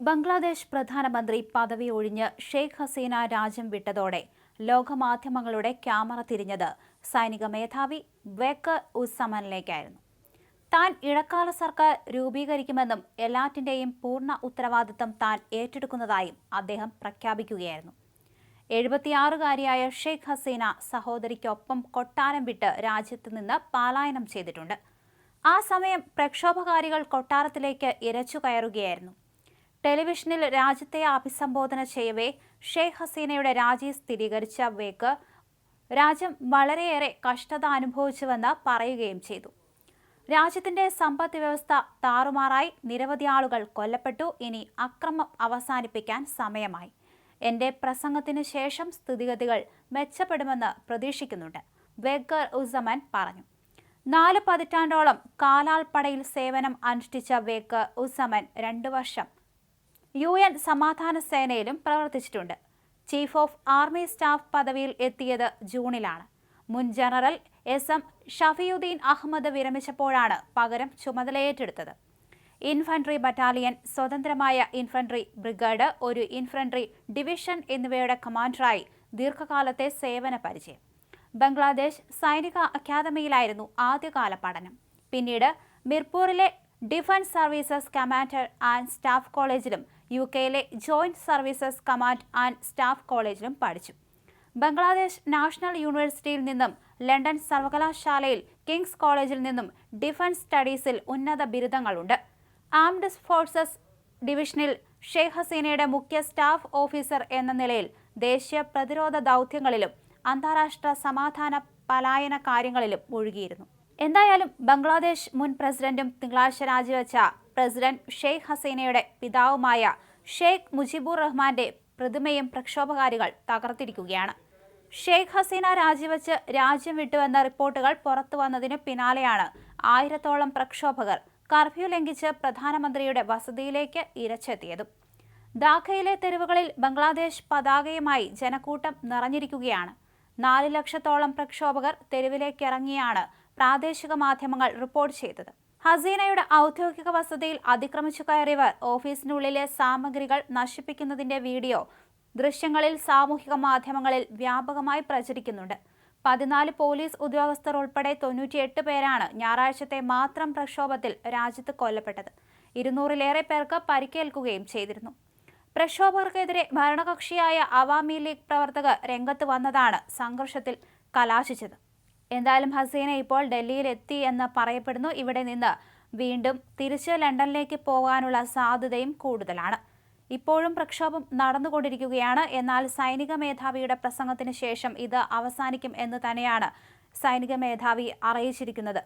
ബംഗ്ലാദേശ് പ്രധാനമന്ത്രി പദവി ഒഴിഞ്ഞ് ഷെയ്ഖ് ഹസീന രാജ്യം വിട്ടതോടെ ലോകമാധ്യമങ്ങളുടെ ക്യാമറ തിരിഞ്ഞത് സൈനിക മേധാവി വേക്കർ ഉസ്സമനിലേക്കായിരുന്നു. താൻ ഇടക്കാല സർക്കാർ രൂപീകരിക്കുമെന്നും എല്ലാറ്റിന്റെയും പൂർണ ഉത്തരവാദിത്തം താൻ ഏറ്റെടുക്കുന്നതായും അദ്ദേഹം പ്രഖ്യാപിക്കുകയായിരുന്നു. എഴുപത്തിയാറുകാരിയായ ഷെയ്ഖ് ഹസീന സഹോദരിക്കൊപ്പം കൊട്ടാരം വിട്ട് രാജ്യത്ത് നിന്ന് പലായനം ചെയ്തിട്ടുണ്ട്. ആ സമയം പ്രക്ഷോഭകാരികൾ കൊട്ടാരത്തിലേക്ക് ഇരച്ചു കയറുകയായിരുന്നു. ടെലിവിഷനിൽ രാജ്യത്തെ അഭിസംബോധന ചെയ്യവേ ഷെയ്ഖ് ഹസീനയുടെ രാജി സ്ഥിരീകരിച്ച വേക്ക് രാജ്യം വളരെയേറെ കഷ്ടത അനുഭവിച്ചുവെന്ന് പറയുകയും ചെയ്തു. രാജ്യത്തിന്റെ സമ്പദ് വ്യവസ്ഥ താറുമാറായി നിരവധി ആളുകൾ കൊല്ലപ്പെട്ടു. ഇനി അക്രമം അവസാനിപ്പിക്കാൻ സമയമായി. എന്റെ പ്രസംഗത്തിന് ശേഷം സ്ഥിതിഗതികൾ മെച്ചപ്പെടുമെന്ന് പ്രതീക്ഷിക്കുന്നുണ്ട് വെഗർ ഉസമൻ പറഞ്ഞു. നാല് പതിറ്റാണ്ടോളം കാലാൾപ്പടയിൽ സേവനം അനുഷ്ഠിച്ച വേക്ക് ഉസമൻ രണ്ടു വർഷം യു എൻ സമാധാന സേനയിലും പ്രവർത്തിച്ചിട്ടുണ്ട്. ചീഫ് ഓഫ് ആർമി സ്റ്റാഫ് പദവിയിൽ എത്തിയത് ജൂണിലാണ്. മുൻ general S M Shafiuddin Ahmed വിരമിച്ചപ്പോഴാണ് പകരം ചുമതലയേറ്റെടുത്തത്. ഇൻഫൻട്രി ബറ്റാലിയൻ സ്വതന്ത്രമായ ഇൻഫൻട്രി ബ്രിഗേഡ് ഒരു ഇൻഫൻട്രി ഡിവിഷൻ എന്നിവയുടെ കമാൻഡറായി ദീർഘകാലത്തെ സേവന പരിചയം. ബംഗ്ലാദേശ് സൈനിക അക്കാദമിയിലായിരുന്നു ആദ്യകാല പഠനം. പിന്നീട് മിർപൂറിലെ defence services commander and staff കോളേജിലും യു കെയിലെ joint services command and staff കോളേജിലും പഠിച്ചു. ബംഗ്ലാദേശ് നാഷണൽ യൂണിവേഴ്സിറ്റിയിൽ നിന്നും ലണ്ടൻ സർവകലാശാലയിൽ കിങ്സ് കോളേജിൽ നിന്നും ഡിഫൻസ് സ്റ്റഡീസിൽ ഉന്നത ബിരുദങ്ങളുണ്ട്. ആംഡ് ഫോഴ്സസ് ഡിവിഷനിൽ ഷെയ്ഖ് ഹസീനയുടെ മുഖ്യ സ്റ്റാഫ് ഓഫീസർ എന്ന നിലയിൽ ദേശീയ പ്രതിരോധ ദൗത്യങ്ങളിലും അന്താരാഷ്ട്ര സമാധാന പലായന കാര്യങ്ങളിലും മുഴുകിയിരുന്നു. എന്തായാലും ബംഗ്ലാദേശ് മുൻ പ്രസിഡന്റും തിങ്കളാഴ്ച രാജിവെച്ച പ്രസിഡന്റ് ഷെയ്ഖ് ഹസീനയുടെ പിതാവുമായ ഷെയ്ഖ് മുജിബുർ റഹ്മാന്റെ പ്രതിമയും പ്രക്ഷോഭകാരികൾ തകർത്തിരിക്കുകയാണ്. ഷെയ്ഖ് ഹസീന രാജിവെച്ച് രാജ്യം വിട്ടുവെന്ന റിപ്പോർട്ടുകൾ പുറത്തു വന്നതിന് പിന്നാലെയാണ് ആയിരത്തോളം പ്രക്ഷോഭകർ കർഫ്യൂ ലംഘിച്ച് പ്രധാനമന്ത്രിയുടെ വസതിയിലേക്ക് ഇരച്ചെത്തിയതും. ധാക്കയിലെ തെരുവുകളിൽ ബംഗ്ലാദേശ് പതാകയുമായി ജനക്കൂട്ടം നിറഞ്ഞിരിക്കുകയാണ്. നാല് ലക്ഷത്തോളം പ്രക്ഷോഭകർ തെരുവിലേക്കിറങ്ങിയാണ് പ്രാദേശിക മാധ്യമങ്ങൾ റിപ്പോർട്ട് ചെയ്തത്. ഹസീനയുടെ ഔദ്യോഗിക വസതിയിൽ അതിക്രമിച്ചു കയറിയവർ ഓഫീസിനുള്ളിലെ സാമഗ്രികൾ നശിപ്പിക്കുന്നതിന്റെ വീഡിയോ ദൃശ്യങ്ങളിൽ സാമൂഹിക മാധ്യമങ്ങളിൽ വ്യാപകമായി പ്രചരിക്കുന്നുണ്ട്. പതിനാല് പോലീസ് ഉദ്യോഗസ്ഥർ ഉൾപ്പെടെ തൊണ്ണൂറ്റിയെട്ട് പേരാണ് ഞായറാഴ്ചത്തെ മാത്രം പ്രക്ഷോഭത്തിൽ രാജ്യത്ത് കൊല്ലപ്പെട്ടത്. ഇരുന്നൂറിലേറെ പേർക്ക് പരിക്കേൽക്കുകയും ചെയ്തിരുന്നു. പ്രക്ഷോഭകർക്കെതിരെ ഭരണകക്ഷിയായ അവാമി ലീഗ് പ്രവർത്തകർ രംഗത്ത് വന്നതാണ് സംഘർഷത്തിൽ കലാശിച്ചത്. എന്തായാലും ഹസീന ഇപ്പോൾ ഡൽഹിയിൽ എത്തി എന്ന് പറയപ്പെടുന്നു. ഇവിടെ നിന്ന് വീണ്ടും തിരിച്ച് ലണ്ടനിലേക്ക് പോകാനുള്ള സാധ്യതയും കൂടുതലാണ്. ഇപ്പോഴും പ്രക്ഷോഭം നടന്നുകൊണ്ടിരിക്കുകയാണ്. എന്നാൽ സൈനിക മേധാവിയുടെ പ്രസംഗത്തിന് ശേഷം ഇത് അവസാനിക്കും എന്ന് തന്നെയാണ് സൈനിക മേധാവി അറിയിച്ചിരിക്കുന്നത്.